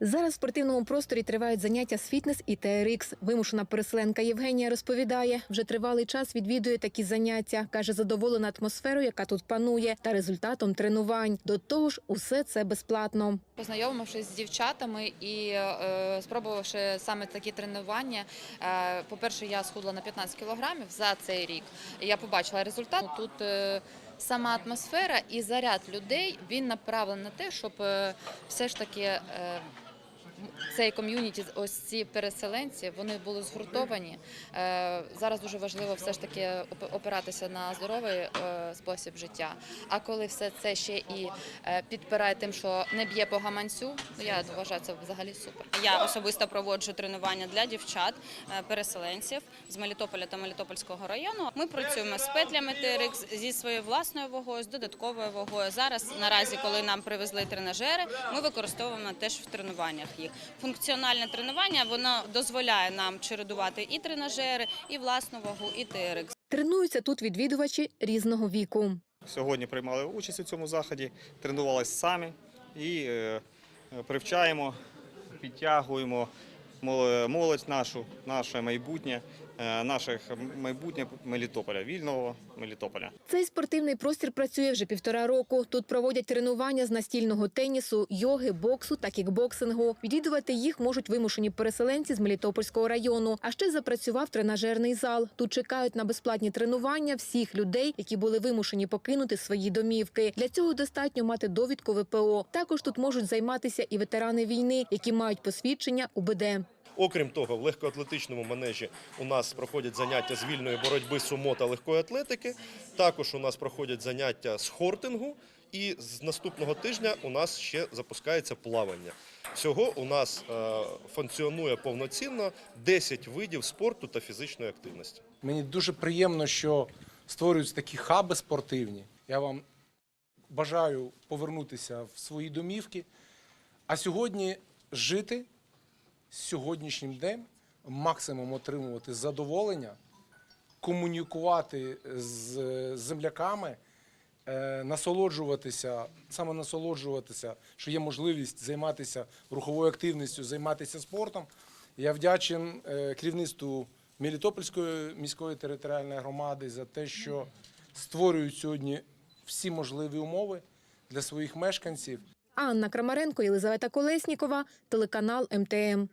Зараз в спортивному просторі тривають заняття з фітнес і TRX. Вимушена переселенка Євгенія розповідає, вже тривалий час відвідує такі заняття. каже, задоволена атмосферою, яка тут панує, та результатом тренувань. До того ж, усе це безплатно. Познайомившись з дівчатами і е, спробувавши саме такі тренування, е, по-перше, я схудла на 15 кілограмів за цей рік. Я побачила результат. Тут е, сама атмосфера і заряд людей він направлений на те, щоб е, все ж таки. Цей ком'юніті, ось ці переселенці, вони були згуртовані. Е, Зараз дуже важливо все ж таки оп- опиратися на здоровий е, спосіб життя. А коли все це ще і е, підпирає тим, що не б'є по гаманцю, ну, я вважаю це взагалі супер. Я особисто проводжу тренування для дівчат, переселенців з Мелітополя та Мелітопольського району. Ми працюємо з петлями TRX, зі своєю власною вагою, з додатковою вагою. Зараз наразі, коли нам привезли тренажери, ми використовуємо теж в тренуваннях їх. Функціональне тренування воно дозволяє нам чередувати і тренажери, і власну вагу, і TRX. Тренуються тут відвідувачі різного віку. Сьогодні приймали участь у цьому заході, тренувалися самі і е, привчаємо, підтягуємо молодь нашу, наше майбутнє, е, наше майбутнє Мелітополя, вільного Мелітополя. Цей спортивний простір працює вже півтора року. Тут проводять тренування з настільного тенісу, йоги, боксу та кікбоксингу. Відвідувати їх можуть вимушені переселенці з Мелітопольського району. А ще запрацював тренажерний зал. Тут чекають на безплатні тренування всіх людей, які були вимушені покинути свої домівки. Для цього достатньо мати довідку ВПО. Також тут можуть займатися і ветерани війни, які мають посвідчення УБД. Окрім того, в легкоатлетичному манежі у нас проходять заняття з вільної боротьби сумо та легкої атлетики. Також у нас проходять заняття з хортингу. І з наступного тижня у нас ще запускається плавання. Всього у нас е, функціонує повноцінно 10 видів спорту та фізичної активності. Мені дуже приємно, що створюються такі хаби спортивні. Я вам бажаю повернутися в свої домівки, а сьогодні жити сьогоднішнім днем, максимум отримувати задоволення, комунікувати з земляками, е, насолоджуватися, саме насолоджуватися, що є можливість займатися руховою активністю, займатися спортом. Я вдячен е, керівництву Мелітопольської міської територіальної громади за те, що створюють сьогодні всі можливі умови для своїх мешканців. Анна Крамаренко, Єлизавета Колеснікова, телеканал МТМ.